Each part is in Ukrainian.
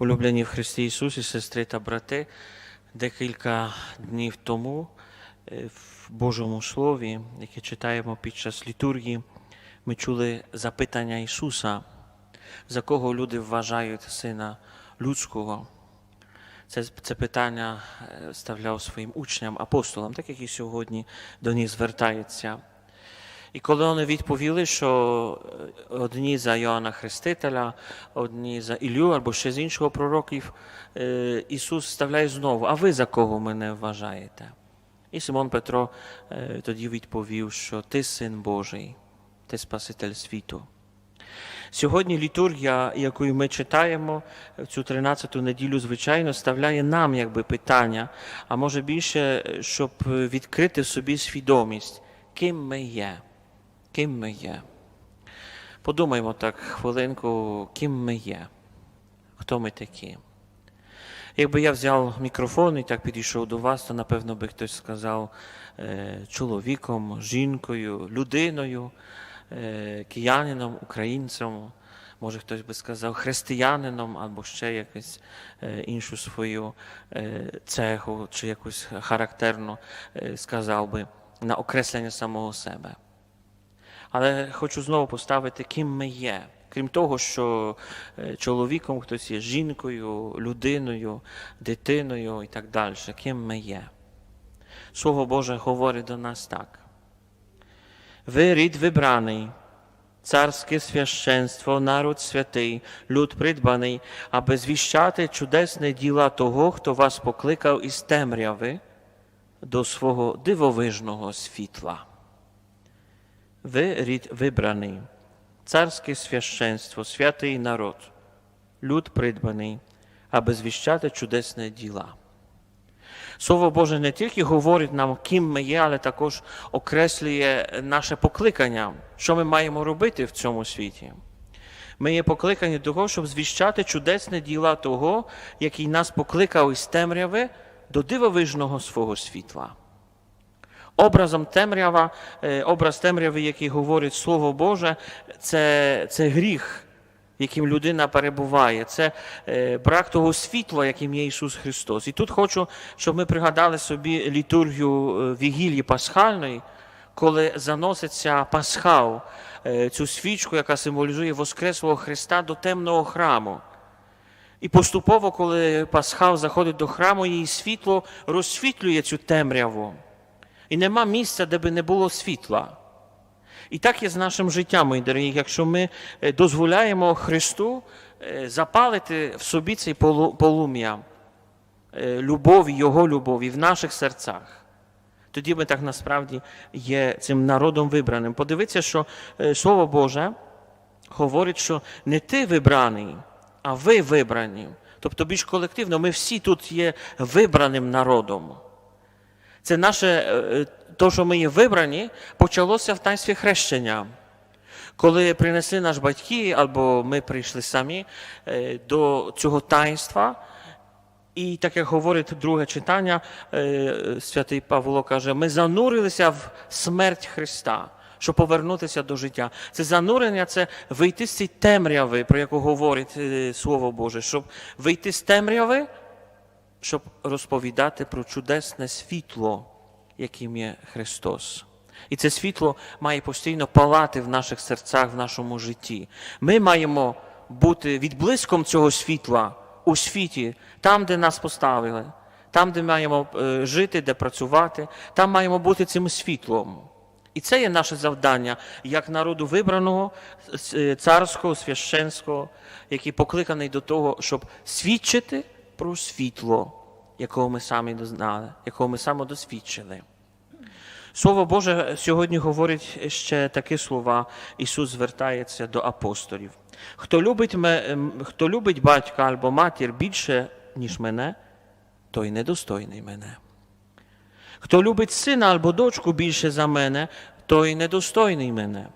Улюблені в Христі Ісусі, сестри та брати, декілька днів тому е, в Божому Слові, яке читаємо під час літургії, ми чули запитання Ісуса, за кого люди вважають Сина Людського. Це, це питання е, ставляв своїм учням, апостолам, так як і сьогодні до них звертається. І коли вони відповіли, що е, одні за Йоанна Хрестителя, одні за Ілю або ще з іншого пророків, е, Ісус ставляє знову, а ви за кого мене вважаєте? І Симон Петро е, тоді відповів, що ти син Божий, ти Спаситель світу. Сьогодні літургія, яку ми читаємо в цю 13-ту неділю, звичайно, ставляє нам якби питання, а може більше, щоб відкрити в собі свідомість, ким ми є. Ким ми є. Подумаймо так хвилинку, ким ми є, хто ми такі. Якби я взяв мікрофон і так підійшов до вас, то напевно би хтось сказав е, чоловіком, жінкою, людиною, е, киянином, українцем. Може, хтось би сказав християнином або ще якусь е, іншу свою цеху чи якусь характерну сказав би на окреслення самого себе. Але хочу знову поставити, ким ми є. Крім того, що е, чоловіком хтось є жінкою, людиною, дитиною і так далі. Ким ми є. Слово Боже говорить до нас так. Ви рід вибраний, царське священство, народ святий, люд придбаний, аби звіщати чудесне діла того, хто вас покликав із темряви до свого дивовижного світла. Ви рід вибраний, царське священство, святий народ, люд придбаний, аби звіщати чудесне діла. Слово Боже не тільки говорить нам, ким ми є, але також окреслює наше покликання, що ми маємо робити в цьому світі. Ми є покликані до того, щоб звіщати чудесне діла того, який нас покликав із темряви до дивовижного свого світла. Образом темрява, е, образ темряви, який говорить Слово Боже, це, це гріх, яким людина перебуває, це е, брак того світла, яким є Ісус Христос. І тут хочу, щоб ми пригадали собі літургію е, Вігілії Пасхальної, коли заноситься Пасхал, е, цю свічку, яка символізує Воскреслого Христа до темного храму. І поступово, коли Пасхал заходить до храму, її світло розсвітлює цю темряву. І нема місця, де би не було світла. І так є з нашим життям, мої дорогі, якщо ми е, дозволяємо Христу е, запалити в собі цей полум'я е, любові, Його любові в наших серцях. Тоді ми так насправді є цим народом вибраним. Подивіться, що Слово Боже говорить, що не ти вибраний, а ви вибрані. Тобто більш колективно, ми всі тут є вибраним народом. Це наше, е, то, що ми є вибрані, почалося в таїнстві хрещення. Коли принесли наш батьки, або ми прийшли самі е, до цього таїнства, і так як говорить друге читання, е, святий Павло каже, ми занурилися в смерть Христа, щоб повернутися до життя. Це занурення, це вийти з цієї темряви, про яку говорить е, Слово Боже, щоб вийти з темряви щоб розповідати про чудесне світло, яким є Христос. І це світло має постійно палати в наших серцях, в нашому житті. Ми маємо бути відблиском цього світла у світі, там, де нас поставили, там, де маємо е, жити, де працювати, там маємо бути цим світлом. І це є наше завдання як народу вибраного, е, царського, священського, який покликаний до того, щоб свідчити про світло, якого ми самі дознали, якого ми саме досвідчили. Слово Боже сьогодні говорить ще такі слова. Ісус звертається до апостолів. Хто любить, ме- хто любить батька або матір більше, ніж мене, той недостойний мене. Хто любить сина або дочку більше за мене, той недостойний мене.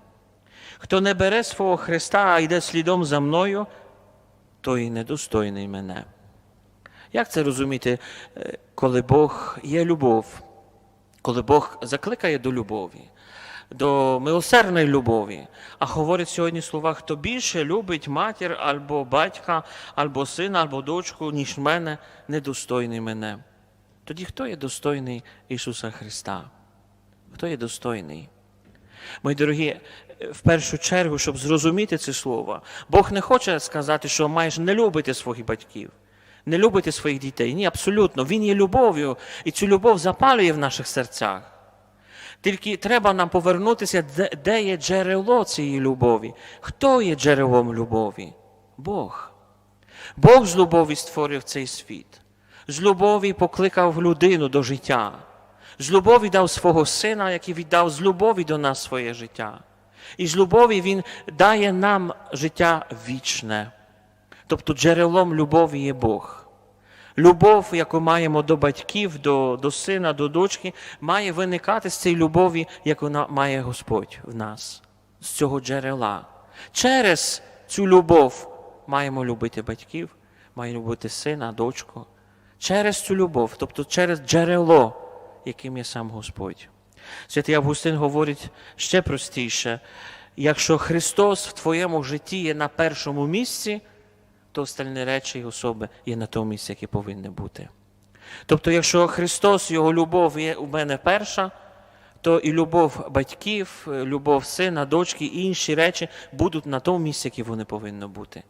Хто не бере свого Христа, а йде слідом за мною, той недостойний мене. Як це розуміти, е, коли Бог є любов, коли Бог закликає до любові? до милосердної любові. А говорить сьогодні слова, хто більше любить матір або батька, або сина, або дочку, ніж мене, недостойний мене. Тоді хто є достойний Ісуса Христа? Хто є достойний? Мої дорогі, в першу чергу, щоб зрозуміти це слово, Бог не хоче сказати, що маєш не любити своїх батьків, не любити своїх дітей. Ні, абсолютно. Він є любов'ю, і цю любов запалює в наших серцях. Тільки треба нам повернутися, де, є джерело цієї любові. Хто є джерелом любові? Бог. Бог з любові створив цей світ. З любові покликав людину до життя. З любові дав свого сина, який віддав з любові до нас своє життя. І з любові Він дає нам життя вічне. Тобто джерелом любові є Бог. Любов, яку маємо до батьків, до, до сина, до дочки, має виникати з цієї любові, яку має Господь в нас, з цього джерела. Через цю любов маємо любити батьків, маємо любити сина, дочку. Через цю любов, тобто через джерело, яким є сам Господь. Святий Августин говорить ще простіше: якщо Христос в твоєму житті є на першому місці, то остальні речі і особи є на тому місці, яке повинні бути. Тобто, якщо Христос, Його любов є у мене перша, то і любов батьків, любов сина, дочки і інші речі будуть на тому місці, яке вони повинні бути.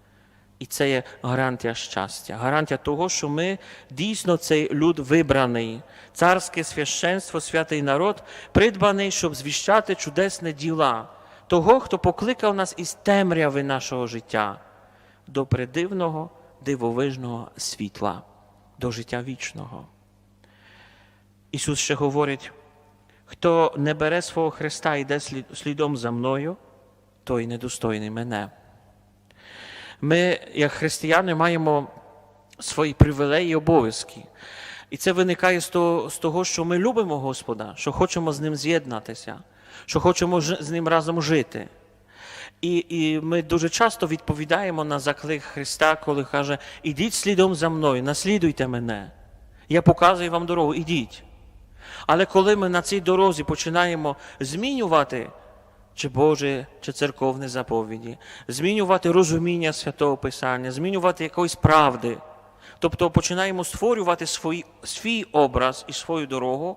І це є гарантія щастя, гарантія того, що ми дійсно цей люд вибраний, царське священство, святий народ, придбаний, щоб звіщати чудесні діла того, хто покликав нас із темряви нашого життя до придивного, дивовижного світла, до життя вічного. Ісус ще говорить: хто не бере свого Христа і йде слідом за мною, той недостойний мене. Ми, як християни, маємо свої привілеї і обов'язки. І це виникає з того, з того, що ми любимо Господа, що хочемо з Ним з'єднатися, що хочемо з Ним разом жити. І, і ми дуже часто відповідаємо на заклик Христа, коли каже: Ідіть слідом за мною, наслідуйте мене. Я показую вам дорогу, ідіть. Але коли ми на цій дорозі починаємо змінювати чи Боже, чи церковні заповіді, змінювати розуміння святого Писання, змінювати якоїсь правди, тобто починаємо створювати свій, свій образ і свою дорогу,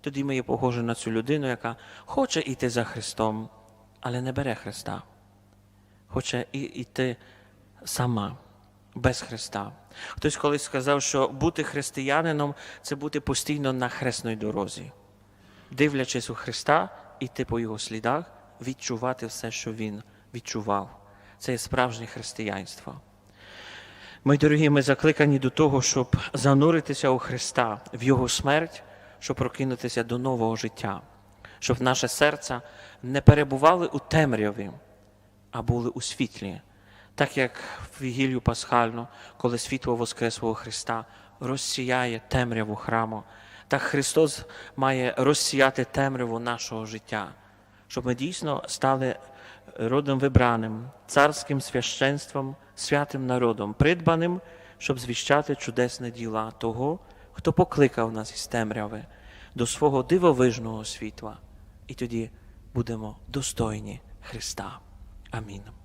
тоді ми є похожі на цю людину, яка хоче йти за Христом, але не бере Христа. Хоче і- йти сама, без Христа. Хтось колись сказав, що бути християнином це бути постійно на хресній дорозі, дивлячись у Христа, іти по його слідах, відчувати все, що він відчував. Це є справжнє християнство. Мої дорогі, ми закликані до того, щоб зануритися у Христа, в Його смерть, щоб прокинутися до нового життя, щоб наше серце не перебували у темряві, а були у світлі. Так як в Вігілію Пасхальну, коли світло Воскреслого Христа розсіяє темряву храму, так Христос має розсіяти темряву нашого життя, щоб ми дійсно стали родом вибраним, царським священством, святим народом, придбаним, щоб звіщати чудесні діла того, хто покликав нас із темряви до свого дивовижного світла. І тоді будемо достойні Христа. Амінь.